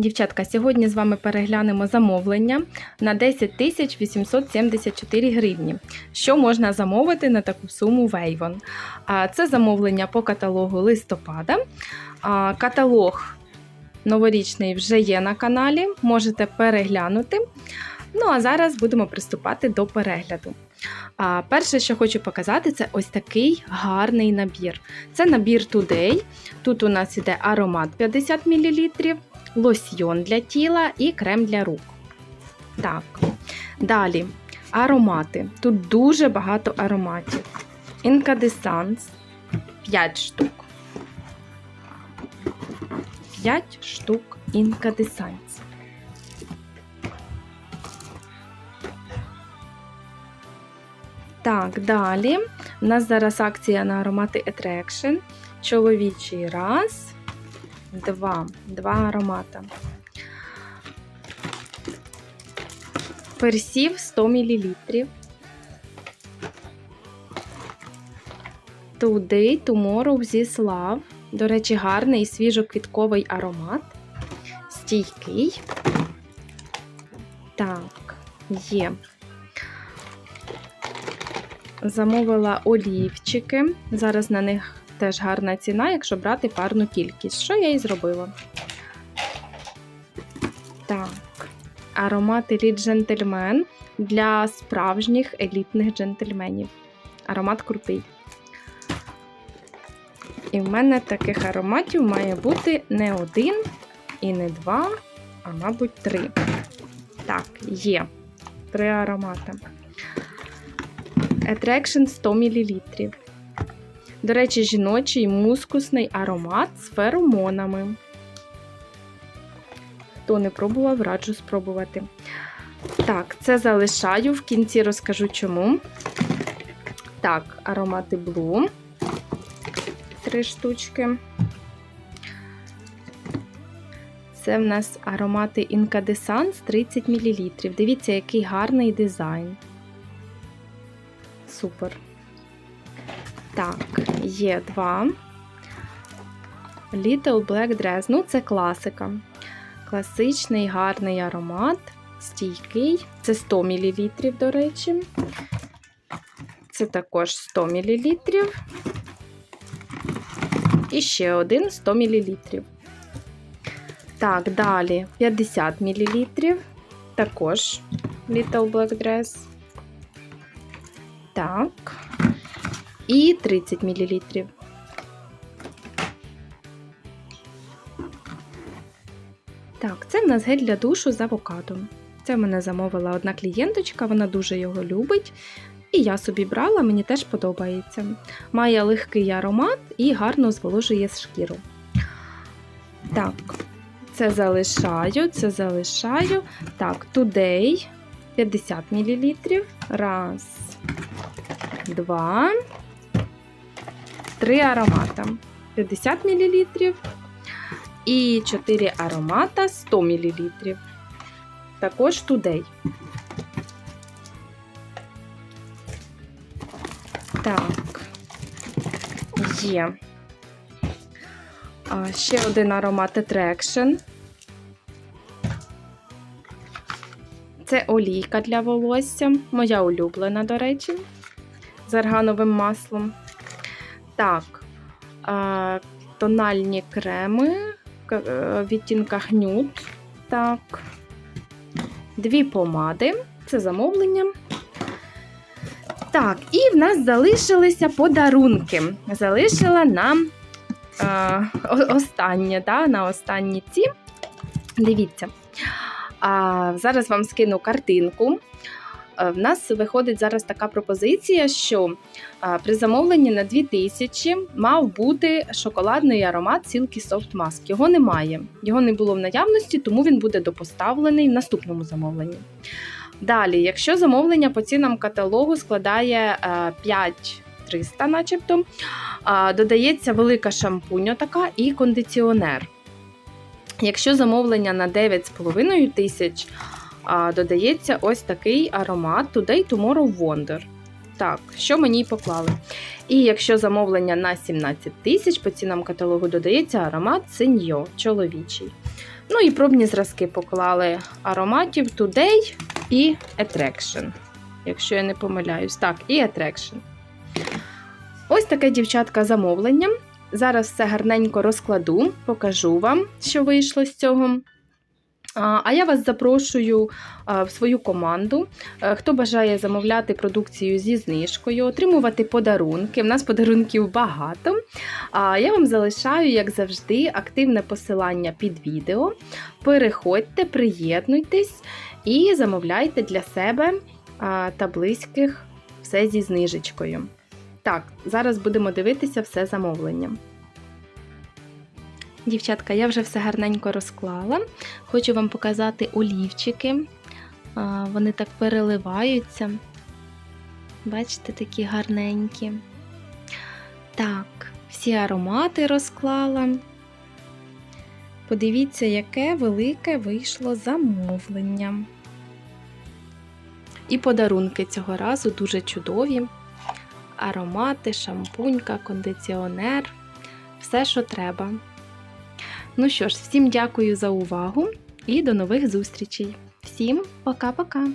Дівчатка, сьогодні з вами переглянемо замовлення на 10 874 гривні. Що можна замовити на таку суму в Avon? А, Це замовлення по каталогу листопада. Каталог новорічний вже є на каналі, можете переглянути. Ну а зараз будемо приступати до перегляду. А, Перше, що хочу показати, це ось такий гарний набір. Це набір Today. Тут у нас іде аромат 50 мл, лосьйон для тіла і крем для рук. Так. Далі аромати. Тут дуже багато ароматів. Incandescence 5 штук. 5 штук Incandescence. Так, далі. У нас зараз акція на аромати Attraction. Чоловічий раз, два. Два аромата. Персів 100 мл. Today, Tomorrow, This Love. До речі, гарний свіжоквітковий аромат. Стійкий. Так, є. Замовила олівчики. Зараз на них теж гарна ціна, якщо брати парну кількість. Що я і зробила? Так, аромат Elite Gentleman для справжніх елітних джентльменів. Аромат крутий. І в мене таких ароматів має бути не один і не два, а, мабуть, три. Так, є. Три аромати. Attraction 100 мл. До речі, жіночий мускусний аромат з феромонами. Хто не пробував, раджу спробувати. Так, це залишаю, в кінці розкажу чому. Так, аромати Blue. Три штучки. Це в нас аромати Incandescence 30 мл. Дивіться, який гарний дизайн. Супер. Так, є два. Little Black Dress. Ну, це класика. Класичний гарний аромат, стійкий. Це 100 мл, до речі. Це також 100 мл. І ще один 100 мл. Так, далі 50 мл. Також Little Black Dress. Так. І 30 мл. Так, це в нас гель для душу з авокадом. Це в мене замовила одна клієнточка, вона дуже його любить. І я собі брала, мені теж подобається. Має легкий аромат і гарно зволожує шкіру. Так, це залишаю, це залишаю. Так, Today 50 мл. Раз, два, три аромата. 50 мл. І 4 аромата 100 мл. Також Today. Так, є. А, ще один аромат Attraction. Це олійка для волосся. Моя улюблена, до речі, з аргановим маслом. Так, а, тональні креми в відтінках нюд. Так, дві помади. Це замовлення. Так, і в нас залишилися подарунки. Залишила нам е, останнє, да, на останні ці. Дивіться. А, Зараз вам скину картинку. В нас виходить зараз така пропозиція, що при замовленні на 2000 мав бути шоколадний аромат Silky Soft Mask. Його немає. Його не було в наявності, тому він буде допоставлений в наступному замовленні. Далі, якщо замовлення по цінам каталогу складає 5300, начебто, додається велика шампунь така і кондиціонер. Якщо замовлення на 9,5 тисяч, додається ось такий аромат Today Tomorrow Wonder. Так, що мені поклали. І якщо замовлення на 17 тисяч, по цінам каталогу додається аромат Сеньо чоловічий. Ну і пробні зразки поклали ароматів Today і Attraction. Якщо я не помиляюсь. Так, і Attraction. Ось таке, дівчатка, замовлення. Зараз все гарненько розкладу, покажу вам, що вийшло з цього. А я вас запрошую в свою команду. Е, Хто бажає замовляти продукцію зі знижкою, отримувати подарунки. У нас подарунків багато. Я вам залишаю, як завжди, активне посилання під відео. Переходьте, приєднуйтесь і замовляйте для себе та близьких все зі знижечкою. Так, зараз будемо дивитися все замовлення. Дівчатка, я вже все гарненько розклала. Хочу вам показати олівчики. Вони так переливаються. Бачите, такі гарненькі. Так, всі аромати розклала. Подивіться, яке велике вийшло замовлення. І подарунки цього разу дуже чудові. Аромати, шампунька, кондиціонер, все, що треба. Ну що ж, всім дякую за увагу і до нових зустрічей. Всім пока-пока!